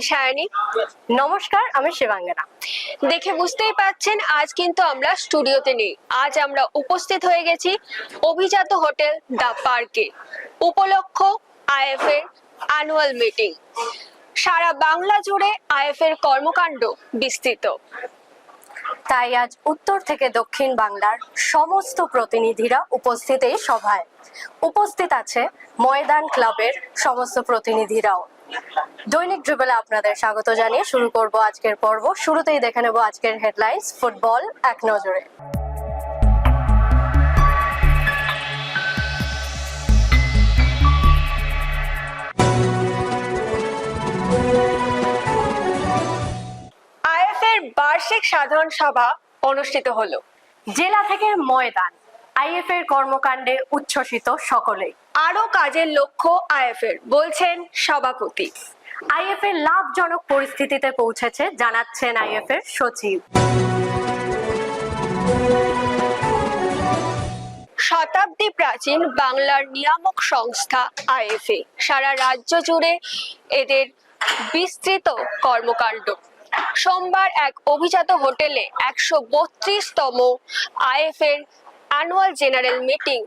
আমি নমস্কার, আমি শিবাঙ্গনা। দেখে বুঝতেই পাচ্ছেন, আজ কিন্তু আমরা স্টুডিওতে নেই। আজ আমরা উপস্থিত হয়ে গেছি অভিজাত হোটেল দ্য পার্কে, উপলক্ষ আইএফ এর অ্যানুয়াল মিটিং সারা বাংলা জুড়ে আইএফ এর কর্মকাণ্ড বিস্তৃত। তাই আজ উত্তর থেকে দক্ষিণ বাংলার সমস্ত প্রতিনিধিরা উপস্থিত এই সভায়। উপস্থিত আছে ময়দান ক্লাবের সমস্ত প্রতিনিধিরাও। দৈনিক ড্রিবলে আপনাদের স্বাগত জানিয়ে শুরু করব আজকের পর্ব। শুরুতেই দেখে নেব আজকের হেডলাইন্স, ফুটবল এক নজরে। বার্ষিক সাধারণ সভা অনুষ্ঠিত হলো। জেলা থেকে ময়দান। আইএফ এর কর্মকাণ্ডে উচ্ছ্বসিত সকলেই। আরও কাজের লক্ষ্য আইএফ এর বলছেন সভাপতি। আইএফ এর লাভজনক পরিস্থিতিতে পৌঁছেছে জানাচ্ছেন আইএফ এর সচিব। শতাব্দী প্রাচীন বাংলার নিয়ামক সংস্থা আইএফএ সারা রাজ্য জুড়ে এদের বিস্তৃত কর্মকাণ্ড। সোমবার এক অভিজাত হোটেলে একশো বত্রিশতম আইএফ এর অ্যানুয়াল জেনারেল মিটিং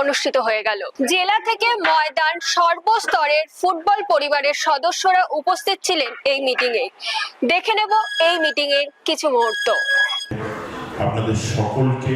অনুষ্ঠিত হয়ে গেল। জেলা থেকে ময়দান সর্বস্তরের ফুটবল পরিবারের সদস্যরা উপস্থিত ছিলেন এই মিটিং এ দেখে নেব এই মিটিং এর কিছু মুহূর্ত। আপনাদের সকলকে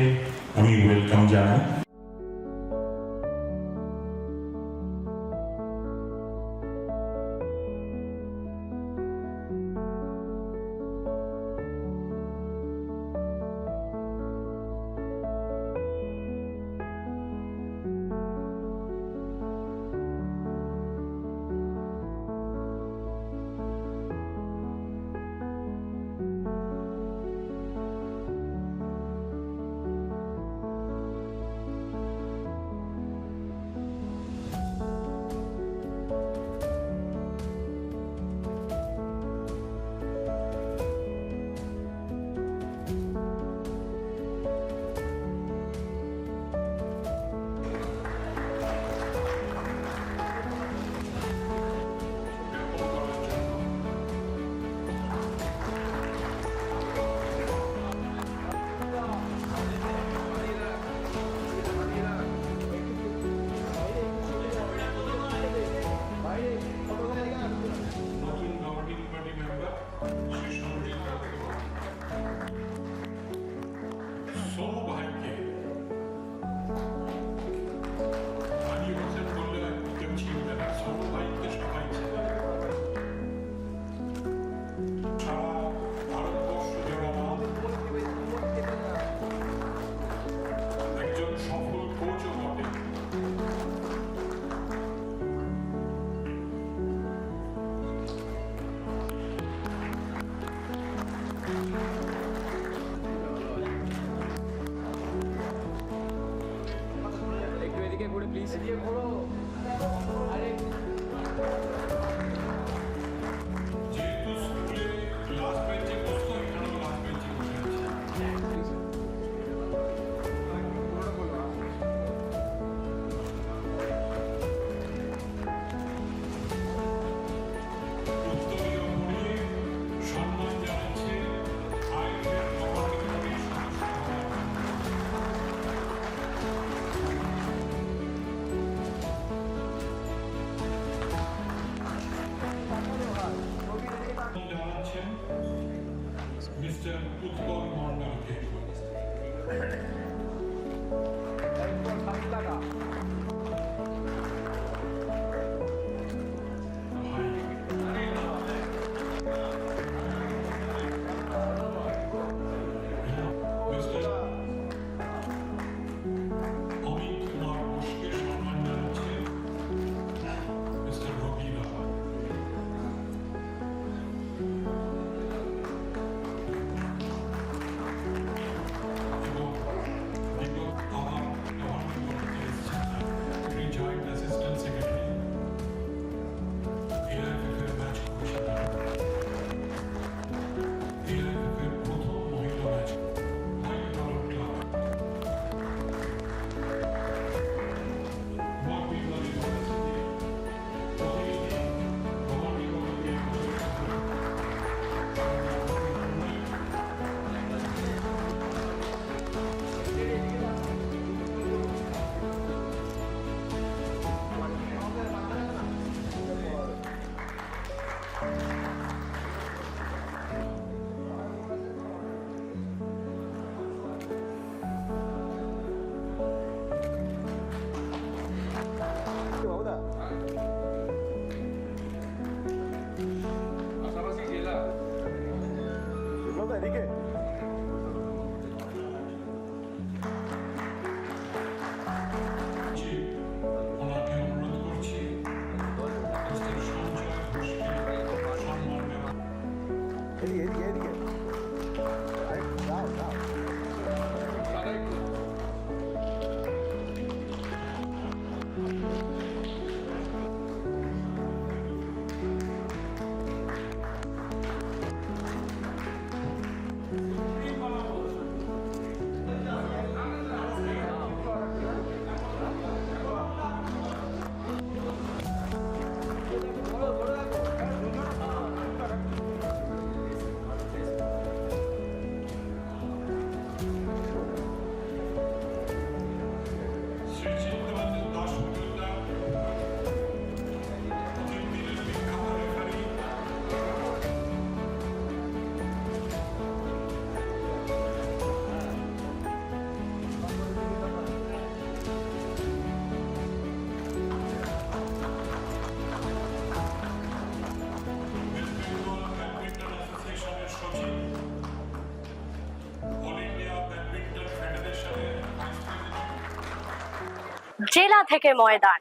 জেলা থেকে ময়দান।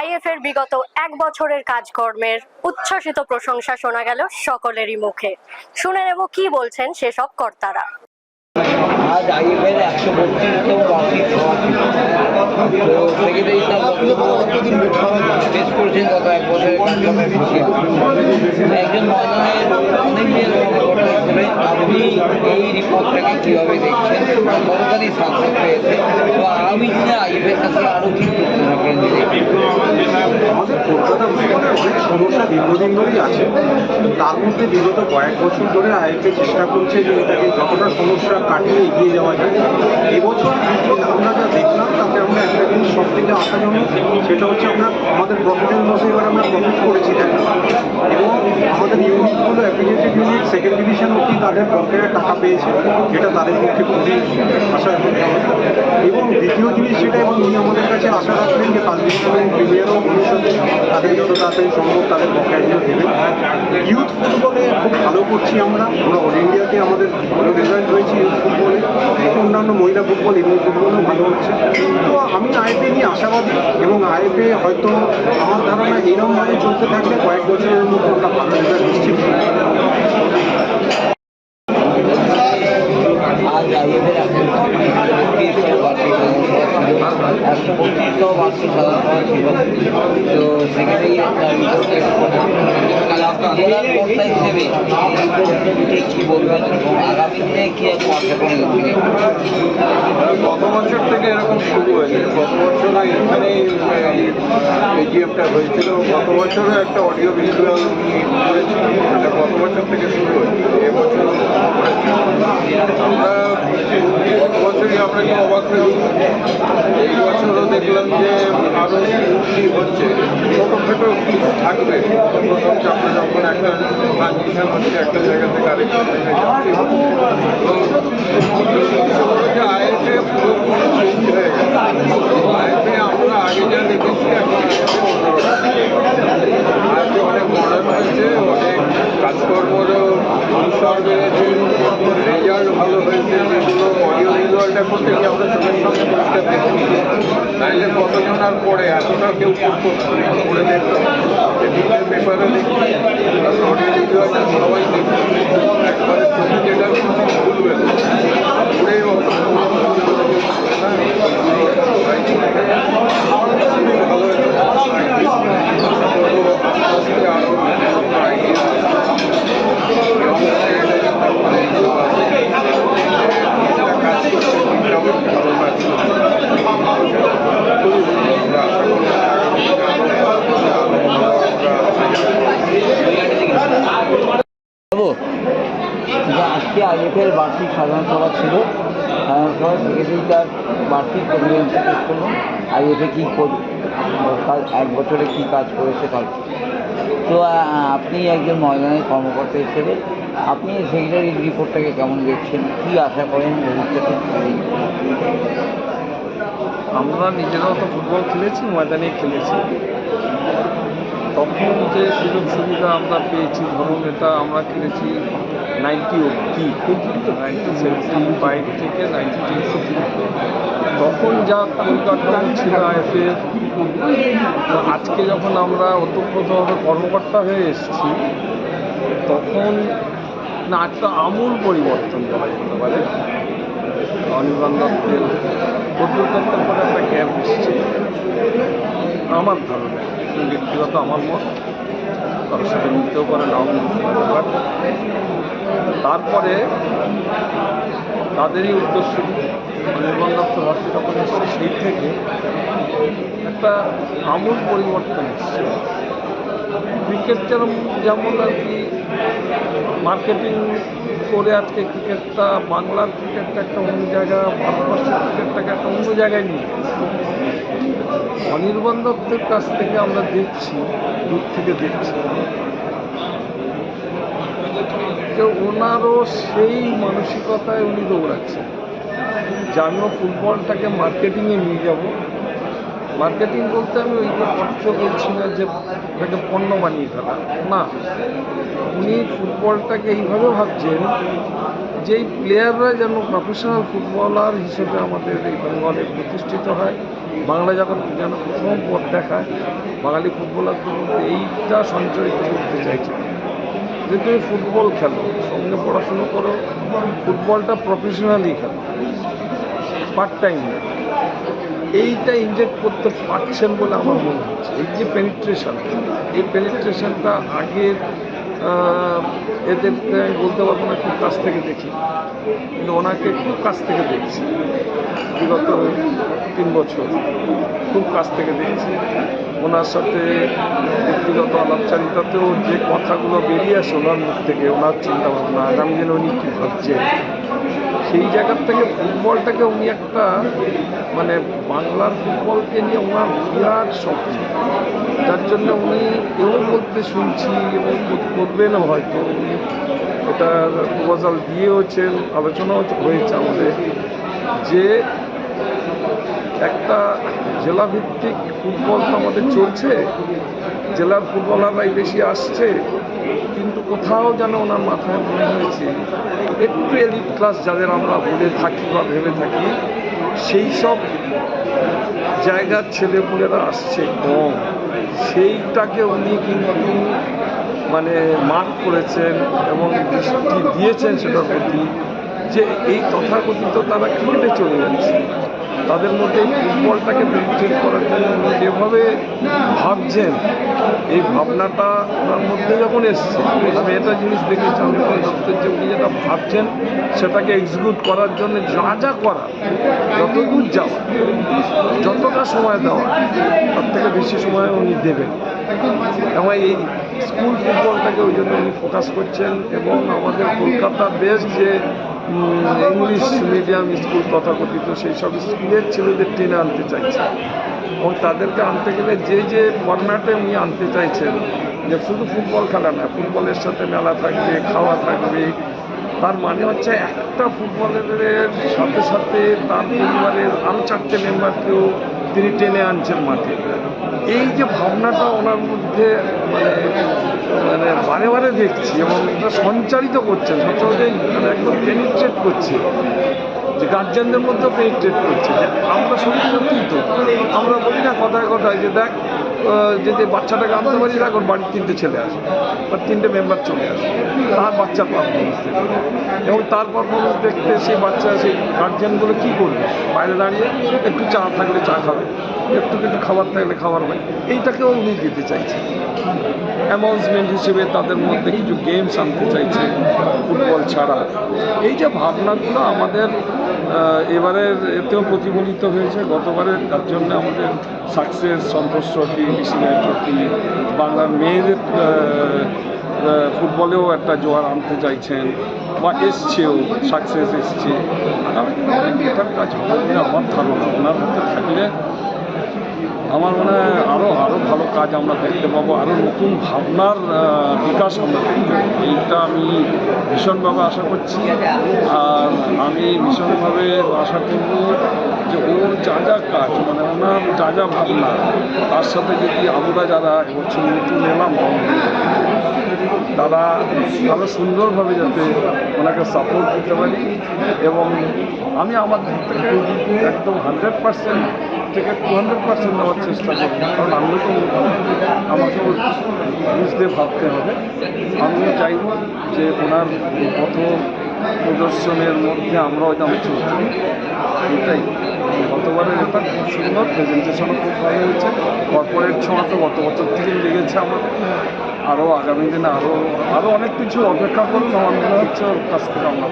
আইএফ এর বিগত এক বছরের কাজকর্মের উচ্ছ্বসিত প্রশংসা শোনা গেল সকলেরই মুখে। শুনে নেব কি বলছেন সেসব কর্তারা। একজন অনেক দিনের কর্মকর্তা হিসেবে আপনি এই রিপোর্টটাকে কীভাবে দেখছেন? সরকারি সাকসেস পেয়েছে? তো আগামী দিনে আইএফের কাছে আরও কী করতে থাকেন অনেক সমস্যা দীর্ঘদিন ধরেই আছে। তার মধ্যে বিগত কয়েক বছর ধরে আইএফএ চেষ্টা করছে যে এটাকে যতটা সমস্যা কাটিয়ে এগিয়ে যাওয়া যায়। এবছর আমরা যা দেখলাম, তাতে আমরা একটা জিনিস সব থেকে আশাজনক, সেটা হচ্ছে আমরা আমাদের প্রফিটের মধ্যে এবার আমরা প্রফিট করেছি এবং আমাদের ইউনিটগুলো অ্যাফিলিয়েটেড ইউনিট সেকেন্ড ডিভিশন অব্দি তাদের বকেয়া টাকা পেয়েছে, যেটা তাদের পক্ষে খুবই আশা এবং দ্বিতীয় জিনিস যেটা এবং উনি আমাদের কাছে আশা রাখলেন যে কাল এবং প্রিমিয়ারও ভবিষ্যতে তাদের যত তাড়াতাড়ি সম্ভব তাদের বকেয়াগুলো দেবেন ইউথ ফুটবলে খুব ভালো করছি আমরা। আমরা অল ইন্ডিয়াতে আমাদের ভালো রেজাল্ট হয়েছে ইউথ ফুটবলে অন্যান্য মহিলা ফুটবল এমনি ফুটবলও ভালো হচ্ছে। তো আমি আইএফএ নিয়ে আশাবাদী এবং আইএফএ হয়তো আমার ধারণা এরকমভাবে চলতে থাকলে কয়েক বছরের মধ্যে আমরা ভালো রেজাল্ট নিশ্চিত। আজ একশো সভা ছিল তো সেখানেই জেলার গত বছর থেকে এরকম শুরু হয়েছে। গত বছর এখানে এজিএফটা হয়েছিল। গত বছরও একটা অডিও ভিজুয়াল করেছিলাম এটা গত বছর থেকে শুরু হয়েছে এবছর আমরা গত একটু অবাক হয়েছি এই বছরও দেখলাম যে আরও উন্নতি হচ্ছে। ছোটোখাটো থাকবে। চাপে যখন একটা ট্রানজিশন হচ্ছে একটা জায়গা থেকে আরেকটা জায়গায় যাচ্ছে আইএফএ আমরা আগে যা দেখেছি এখন অনেক মডার্ন হয়েছে অনেক কাজকর্মেরও অনুসার বেড়েছে রেজাল্ট ভালো হয়েছে যেগুলো অডিও ভিজুয়ালটা করতে গিয়ে আমরা চোখের সঙ্গে পরিষ্কার দেখি নাইলে কতজন আর পড়ে, এতটা কেউ করতো নিজের পেপারে দেখি। সবাই দেখি একবারে চোখে যেটা ভুলবে না পুরে অত ভালো হয়েছে আরও আইডিয়া বাবু যে আজকে আইএফের বার্ষিক সাধারণ সভা ছিল সাধারণ সভা সেক্রেটারি তার বার্ষিক প্রতিবেদন পেশ করলেন আইএফএ কী এক বছরে কী কাজ করেছে কাজ তো আপনি একজন ময়দানের কর্মকর্তা হিসেবে, আপনি সেক্রেটারির রিপোর্টটাকে কেমন দেখছেন? কী আশা করেন ভবিষ্যতে? আমরা নিজেরাও তো ফুটবল খেলেছি, ময়দানে খেলেছি। তখন যে সুযোগ সুবিধা আমরা পেয়েছি, ধরুন এটা আমরা খেলেছি নাইনটি অব্দি নাইনটিন সেভেন্টি ফাইভ থেকে নাইনটি তখন যা পরিকাঠামো ছিল আইএফের আজকে যখন আমরা ওতপ্রোতভাবে কর্মকর্তা হয়ে এসেছি, তখন না একটা আমূল পরিবর্তন করা যেতে পারে। অনির্বাণ দত্তের পরে একটা গ্যাপ এসছে। আমার ধারণা, ব্যক্তিগত আমার মত, কারোর সাথে মিলতেও পারে, নাও মিলতে পারে। তারপরে তাদেরই উদ্দেশ্য দত্ত ভারতী যখন এসছে সেই থেকে একটা আমূল পরিবর্তন এসছে ক্রিকেট যেমন যেমন আর কি মার্কেটিং করে আজকে ক্রিকেটটা বাংলার ক্রিকেটটা একটা অন্য জায়গা, ভারতবর্ষের ক্রিকেটটাকে একটা অন্য জায়গায় নিয়ে। অনির্বাণ কাছ থেকে আমরা দেখছি, দূর থেকে দেখছি যে ওনারও সেই মানসিকতায় উনি দৌড়াচ্ছেন। যে আমিও ফুটবলটাকে মার্কেটিংয়ে নিয়ে যাব। মার্কেটিং বলতে আমি ওই অর্থ বলছি না যে এটাকে পণ্য বানিয়ে ফেলা। না, উনি ফুটবলটাকে এইভাবে ভাবছেন যে এই প্লেয়াররা যেন প্রফেশনাল ফুটবলার হিসেবে আমাদের এই বেঙ্গলে প্রতিষ্ঠিত হয়। বাংলা যখন যেন প্রথম পথ দেখায়, বাঙালি ফুটবলারদের মধ্যে এইটা সঞ্চরিত করতে চাইছে। যে তুমি ফুটবল খেলো, সঙ্গে পড়াশুনো করো, ফুটবলটা প্রফেশনালি খেলো পার্ট টাইম এইটা ইনজেক্ট করতে পারছেন বলে আমার মনে হচ্ছে। এই যে পেনিট্রেশন এই পেনিট্রেশনটা আগের আহ, এদেরকে আমি বলতে পারব না খুব কাছ থেকে দেখি। কিন্তু ওনাকে খুব কাছ থেকে দেখছি। বিগত তিন বছর। খুব কাছ থেকে দেখছি। ওনার সাথে ব্যক্তিগত আলাপচারিতাতেও যে কথাগুলো বেরিয়ে আসে ওনার মুখ থেকে ওনার চিন্তাভাবনা আগামী দিনে উনি কী ভাবছেন। সেই জায়গার থেকে ফুটবলটাকে উনি একটা মানে বাংলার ফুটবলকে নিয়ে ওনার বিরাট স্বপ্ন যার জন্য উনি এও বলতে শুনছি এবং করবেনও হয়তো উনি এটার প্রপোজাল দিয়েওছেন, আলোচনাও হয়েছে আমাদের যে একটা জেলাভিত্তিক ফুটবল তো আমাদের চলছে, জেলার ফুটবলাররাই বেশি আসছে, কিন্তু কোথাও যেন ওনার মাথায় মনে হয়েছে একটু এলিট ক্লাস যাদের আমরা বলে থাকি বা ভেবে থাকি সেই সব জায়গার ছেলেপুলেরা আসছে। কম সেইটাকে উনি কিন্তু মানে মার্ক করেছেন এবং দৃষ্টি দিয়েছেন সেটার প্রতি যে এই তথাকথিত তারা ক্রিকেটে চলে যাচ্ছে? তাদের মধ্যে ফুটবলটাকে পেন্ট্রেট করার জন্য যেভাবে ভাবছেন, এই ভাবনাটা ওনার মধ্যে যখন এসছে, আমি এটা জিনিস দেখেছি আমি দত্তের যে উনি যেটা ভাবছেন সেটাকে এক্সিকিউট করার জন্য যা যা করা, যতদূর যাওয়া, যতটা সময় দেওয়া, তার থেকে বেশি সময় উনি দেবেন। এবং এই স্কুল ফুটবলটাকে ওই জন্য উনি ফোকাস করছেন এবং আমাদের কলকাতা বেশ যে ইংলিশ মিডিয়াম স্কুল তথাকথিত সেই সব স্কুলের ছেলেদের টেনে আনতে চাইছে। এবং তাদেরকে আনতে গেলে যে যে ফরম্যাটে উনি আনতে চাইছেন, যে শুধু ফুটবল খেলা না, ফুটবলের সাথে মেলা থাকবে, খাওয়া থাকবে, তার মানে হচ্ছে একটা ফুটবলের সাথে সাথে তার পরিবারের আরও চারটে মেম্বারকেও তিনি টেনে আনছেন মাঠে। এই যে ভাবনাটা ওনার মধ্যে মানে মানে বারে বারে দেখছি এবং এটা সঞ্চারিত করছে সচরাচর মানে একদম পেনিট্রেট করছে যে গার্জেনদের মধ্যেও পেনিট্রেট করছে যে আমরা সত্যিই তো? আমরা বলি না কথায় কথায় যে দেখ আহ, যদি বাচ্চাটাকে আনতে পারি ওর বাড়ির তিনটে ছেলে আসে বা তিনটে মেম্বার চলে আসে তার বাচ্চার পারফরমেন্স এবং তার পারফরমেন্স দেখতে সেই বাচ্চা সেই গার্জেনগুলো কী করবে? বাইরে দাঁড়িয়ে একটু চা থাকলে চা খাবে। একটু কিছু খাবার থাকলে খাবার হয়। এইটাকেও উনি দিতে চাইছে। অ্যামাউন্সমেন্ট হিসেবে তাদের মধ্যে কিছু গেমস আনতে চাইছে ফুটবল ছাড়া। এই যে ভাবনাগুলো আমাদের এবারের এতেও প্রতিফলিত হয়েছে। গতবারের তার জন্য আমাদের success Santosh trophy BCI trophy বাংলার মেয়েদের ফুটবলেও একটা জোয়ার আনতে চাইছেন বা এসছেও সাকসেস এসছে। দিনে অনেক বেটার কাজ হবে আমার ধারণা। ওনার মধ্যে থাকলে আমার মনে হয় আরও আরও ভালো কাজ আমরা দেখতে পাবো আরও নতুন ভাবনার বিকাশ আমরা দেখতে এইটা আমি ভীষণভাবে আশা করছি। আর আমি ভীষণভাবে আশা করব যে ওর যা যা কাজ মানে ওনার যা যা ভাবনা, তার সাথে যদি আমরা যারা এবছর নতুন এলাম, তারা আরও সুন্দরভাবে যাতে ওনাকে সাপোর্ট দিতে পারি। এবং আমি আমার একদম হান্ড্রেড পার্সেন্ট থেকে টু হান্ড্রেড পার্সেন্ট দেওয়ার চেষ্টা করি কারণ আমিও তো আমাকে বুঝতে ভাবতে হবে। আমিও চাইব যে ওনার পথ প্রদর্শনের মধ্যে আমরাও যেন চলতে এটাই। গতবারের এটা খুব সুন্দর প্রেজেন্টেশনও খুব ভালো হয়েছে। কর্পোরেট ছোঁয়া তো গত বছর থেকেই লেগেছে আমাদের আরও আগামী দিনে আরও আরও অনেক কিছু অপেক্ষা করুন আমার মনে হচ্ছে ওর কাছ থেকে আমরা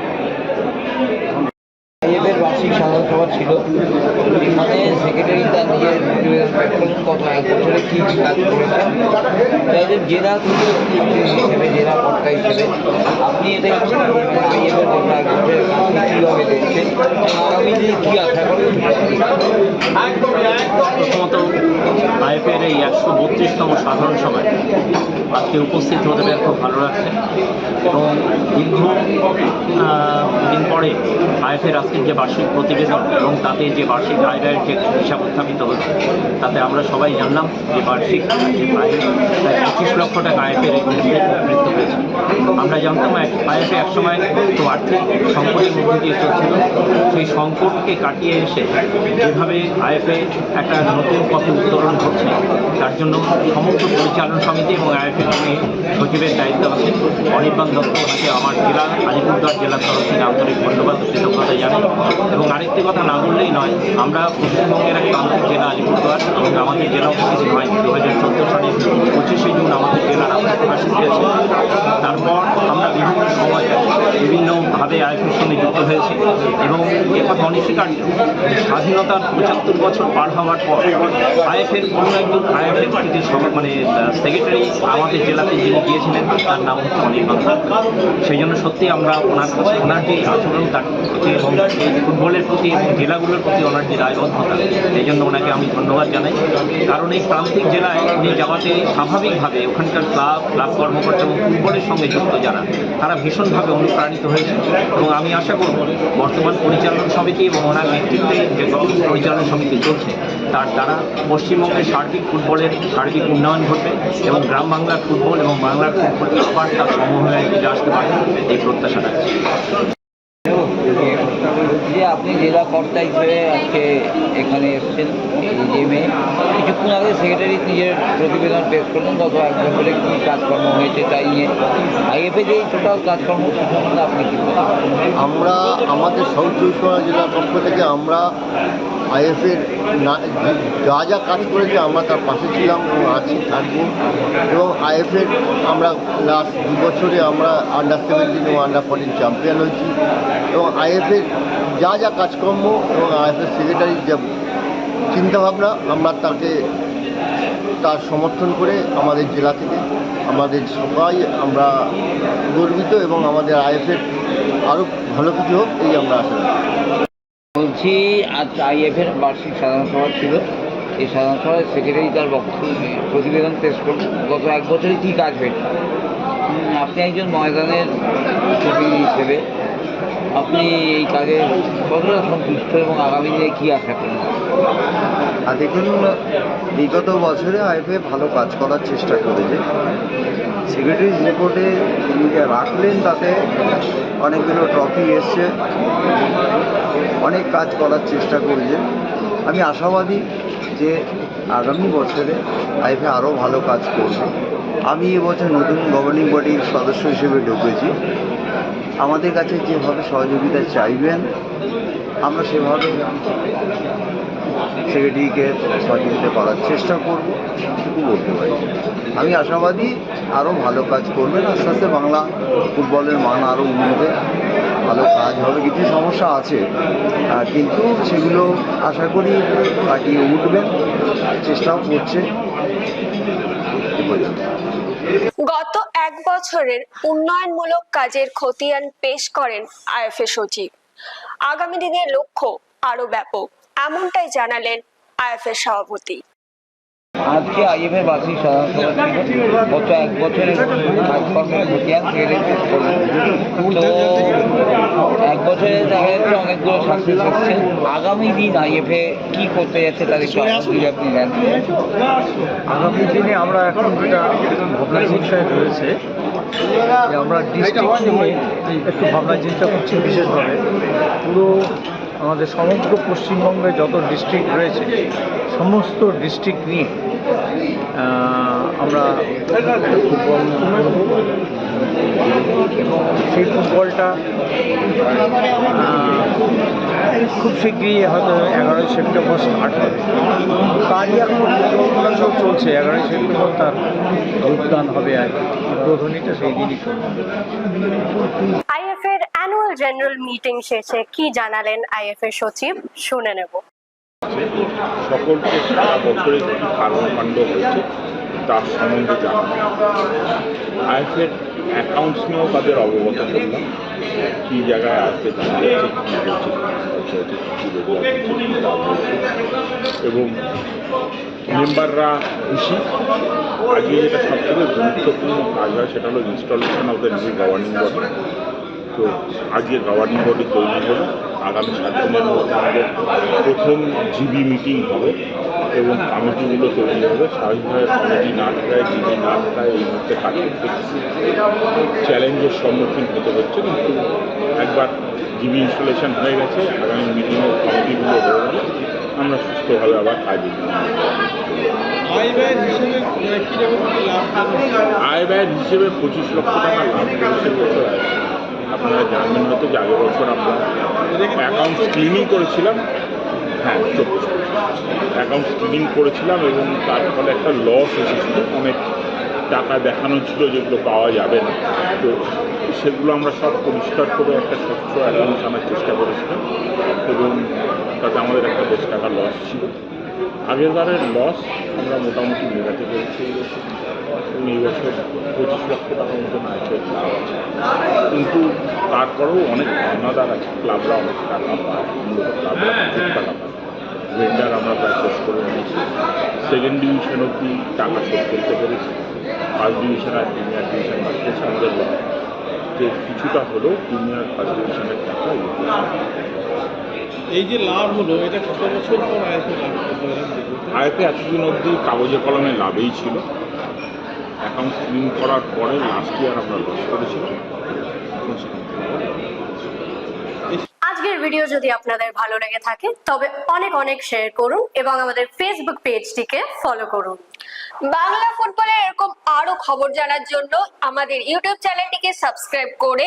সাধারণ সভা ছিল। এখানে সেক্রেটারি তার নিজের কত, এক বছরে কী কাজ করেছেন তাদের জেলা থেকে হিসেবে জেলা কর্তা হিসেবে, আপনি এটা কীভাবে দেখছেন, আগামী দিনে কী আশা করেন? প্রথমত আইএফের এই একশো বত্রিশতম সাধারণ সভায় আজকে উপস্থিত হতে পেরে খুব ভালো লাগছে। এবং দীর্ঘ দিন পরে আইএফের আজকের যে বার্ষিক প্রতিবেদন এবং তাতে যে বার্ষিক আয় ব্যয়ের যে হিসাব উত্থাপিত হচ্ছে, তাতে আমরা সবাই জানলাম যে বার্ষিক যে পঁচিশ লক্ষ টাকা আইএফের বৃদ্ধি হয়েছে আমরা জানতাম আইএফএ একসময় তো আর্থিক সংকটের মধ্যে দিয়ে চলছিল। সেই সংকটকে কাটিয়ে এসে যেভাবে আইএফএ একটা নতুন পথে উত্তরণ ঘটছে তার জন্য সমস্ত পরিচালন সমিতি এবং আইএফএ যিনি সচিবের দায়িত্ব আছে। অনির্বাণ দত্ত আমার জেলা, আলিপুরদুয়ার জেলার তরফ থেকে আন্তরিক ধন্যবাদ কৃতজ্ঞতা জানাই এবং আরেকটি কথা না বললেই নয়। আমরা পশ্চিমবঙ্গের এক প্রান্তিক জেলা, আলিপুরদুয়ার। এবং আমাদের জেলা অফিস নয় দু হাজার চোদ্দ সালে পঁচিশে জুন আমাদের জেলার আবাস প্রকাশ করেছে তারপর আমরা বিভিন্ন সময় বিভিন্নভাবে আইএফের সঙ্গে যুক্ত হয়েছি এবং এ কথা অনস্বীকার্য, স্বাধীনতার পঁচাত্তর বছর পার হওয়ার পর আইএফের অন্য একজন আইএফের থেকে মানে সেক্রেটারি আমাদের জেলাতে যিনি গিয়েছিলেন, তার নাম হচ্ছে অনির্বাণ। সেই জন্য সত্যি আমরা ওনার ওনার যে আচরণ, তার এই ফুটবলের প্রতি এবং জেলাগুলোর প্রতি ওনার যে দায়বদ্ধতা, এই জন্য ওনাকে আমি ধন্যবাদ জানাই। কারণ এই প্রান্তিক জেলায় উনি যাওয়াতে স্বাভাবিকভাবে ওখানকার ক্লাব ক্লাব কর্মকর্তা এবং ফুটবলের সঙ্গে যুক্ত যারা, তারা ভীষণভাবে অনুপ্রাণিত হয়েছে এবং আমি আশা করব বর্তমান পরিচালন সমিতি এবং ওনার নেতৃত্বে যে পরিচালন সমিতি চলছে, তার দ্বারা পশ্চিমবঙ্গের সার্বিক ফুটবলের সার্বিক উন্নয়ন ঘটবে এবং গ্রাম বাংলার ফুটবল এবং বাংলার ফুটবল আবার তার সমন্বয়ে এগিয়ে আসতে পারে এই প্রত্যাশা রাখছি। আপনি জেলা কর্তা হিসেবে আজকে এখানে এসছেন জিএমে কিছুক্ষণ আগে সেক্রেটারি নিজের প্রতিবেদন পেশ করলেন, গত এক বছরে কী কাজকর্ম হয়েছে তাই নিয়ে। আইএফএ যে টোটাল কাজকর্ম আপনি কী আমরা, আমাদের সাউথ চব্বিশ পরগনা জেলার পক্ষ থেকে আমরা আইএফের না, যা যা কাজ করেছে, আমরা তার পাশে ছিলাম, এবং আছি, থাকব। এবং আইএফের আমরা লাস্ট দু বছরে আমরা আন্ডার সেভেন্টিন এবং আন্ডার ফোরটিন চ্যাম্পিয়ন হয়েছি। এবং আইএফের যা যা কাজকর্ম এবং আইএফের সেক্রেটারির যা চিন্তাভাবনা, আমরা তাকে তার সমর্থন করে আমাদের জেলা থেকে, আমাদের সবাই আমরা গর্বিত এবং আমাদের আইএফের আরও ভালো কিছু হোক, এই আমরা আশা রাখি। বলছি, আজ আইএফের বার্ষিক সাধারণ সভা ছিল। এই সাধারণ সভায় সেক্রেটারি তার প্রতিবেদন পেশ করলেন গত এক বছরে কী কাজ হয়েছে? আপনি একজন ময়দানের প্রতিনিধি হিসেবে, আপনি এই কাজে কতটা সন্তুষ্ট এবং আগামী দিনে কী আশা করেন? আর দেখুন, বিগত বছরে আইএফএ ভালো কাজ করার চেষ্টা করেছে। সেক্রেটারি রিপোর্টে রাখলেন, তাতে অনেকগুলো ট্রফি এসছে। অনেক কাজ করার চেষ্টা করেছে আমি আশাবাদী যে আগামী বছরে আইএফএ আরও ভালো কাজ করবে। আমি এবছর নতুন গভর্নিং বডির সদস্য হিসেবে ঢুকেছি। আমাদের কাছে যেভাবে সহযোগিতা চাইবেন, আমরা সেভাবে সেক্রেটারিকে সহযোগিতা করার চেষ্টা করব, এটুকু বলতে পারি। আমি আশাবাদী আরও ভালো কাজ করবেন। আস্তে আস্তে বাংলা ফুটবলের মান আরও উন্নতি ভালো কাজ হবে কিছু সমস্যা আছে কিন্তু সেগুলো আশা করি কাটিয়ে উঠবেন চেষ্টাও করছে। গত এক বছরের উন্নয়নমূলক কাজের খতিয়ান পেশ করেন আইএফএ সচিব। আগামী দিনের লক্ষ্য আরও ব্যাপক, এমনটাই জানালেন আইএফএ সভাপতি। আজকে আইএফের বার্ষিক সাধারণ সভা ছিল। গত এক বছরের কাজকর্মের খতিয়ান সেক্রেটারি তো এক বছরে দেখা যাচ্ছে অনেকগুলো সাকসেস এসছে। আগামী দিন আইএফএ কী করতে যাচ্ছে তার একটু আপনি দেন আগামী দিনে আমরা এখন যেটা ভাবনা চিন্তায় রয়েছে। যে আমরা ডিস্ট্রিক্ট নিয়ে একটু ভাবনা চিন্তা করছি বিশেষভাবে। পুরো আমাদের সমগ্র পশ্চিমবঙ্গে যত ডিস্ট্রিক্ট রয়েছে সমস্ত ডিস্ট্রিক্ট নিয়ে আমরা সেই ফুটবলটা খুব শীঘ্রই হয়তো এগারোই সেপ্টেম্বর স্টার্ট হবে। কাজই এখন পরিকল্পনা সব চলছে, এগারোই সেপ্টেম্বর তার রূপদান হবে আর উদ্বোধনীটা সেই দিনই। করবে আইএফএর অ্যানুয়াল জেনারেল মিটিং শেষে কি জানালেন আইএফএ সচিব? শুনে নেব। সকলকে সারা বছরে কী কর্মকাণ্ড হয়েছে তার সম্বন্ধে জানানো আইএফের অ্যাকাউন্টস নিয়েও তাদের অবগত করলাম। কী জায়গায় দাঁড়িয়েছে কী হচ্ছে এবং মেম্বাররা খুশি। আজকে যেটা সবথেকে গুরুত্বপূর্ণ কাজ হয়, সেটা হলো installation of the new governing body তো আজকে গভর্নিং বডি তৈরি হলো। আগামী সাত দিনের মধ্যে আমাদের প্রথম জিবি মিটিং হবে এবং কমিটিগুলো তৈরি হবে। স্বাভাবিকভাবে কমিটি না থাকায় জিবি না থাকায় এই মুহূর্তে কাজ করতে চ্যালেঞ্জের সম্মুখীন হতে হচ্ছে কিন্তু একবার জিবি ইনস্টলেশন হয়ে গেছে আগামী মিটিংয়ের কমিটিগুলো হয়ে গেলে আমরা সুস্থভাবে আবার কাজে আয় ব্যয় হিসেবে আয় ব্যয়ের হিসেবে পঁচিশ লক্ষ টাকা লাভ করেছে বছর আপনারা জানবেন হয়তো যে আগের বছর আমরা অ্যাকাউন্ট ক্লিনিং করেছিলাম। হ্যাঁ চব্বিশ অ্যাকাউন্ট ক্লিনিং করেছিলাম এবং তার ফলে একটা লস এসেছিল। অনেক টাকা দেখানো ছিল যেগুলো পাওয়া যাবে না। তো সেগুলো আমরা সব পরিষ্কার করে একটা স্বচ্ছ অ্যাকাউন্ট আনার চেষ্টা করেছিলাম এবং তাতে আমাদের একটা বেশ টাকা লস ছিল। আগের বারের লস আমরা মোটামুটি মেটাতে পেরেছি। এই বছর পঁচিশ লক্ষ টাকার মতন লাভ আছে। কিন্তু তারপরেও অনেক পাওনাদার আছে। ক্লাবরা অনেক টাকা পায় ক্লাবরা প্রচুর টাকা পায়। ভেন্ডার আমরা প্রায় শেষ করে নিয়েছি সেকেন্ড ডিভিশন অব্দি টাকা শোধ করতে পেরেছি। ফার্স্ট ডিভিশন আর প্রিমিয়ার ডিভিশন বাকি আমাদের লাভ যে কিছুটা হলেও প্রিমিয়ার ফার্স্ট ডিভিশনের টাকা। এই যে লাভ হলো এটা কত বছর পর আয়সে লাভ আয়তে এতদিন অবধি কাগজে কলমে লাভেই ছিল। অ্যাকাউন্ট ক্লিন করার পরে লাস্ট ইয়ার আমরা লস করেছিলাম। এখন। আজকের ভিডিও যদি আপনাদের ভালো লেগে থাকে তবে অনেক অনেক শেয়ার করুন এবং আমাদের ফেসবুক পেজটিকে ফলো করুন। বাংলা ফুটবলের এরকম আরও খবর জানার জন্য আমাদের ইউটিউব চ্যানেলটিকে সাবস্ক্রাইব করে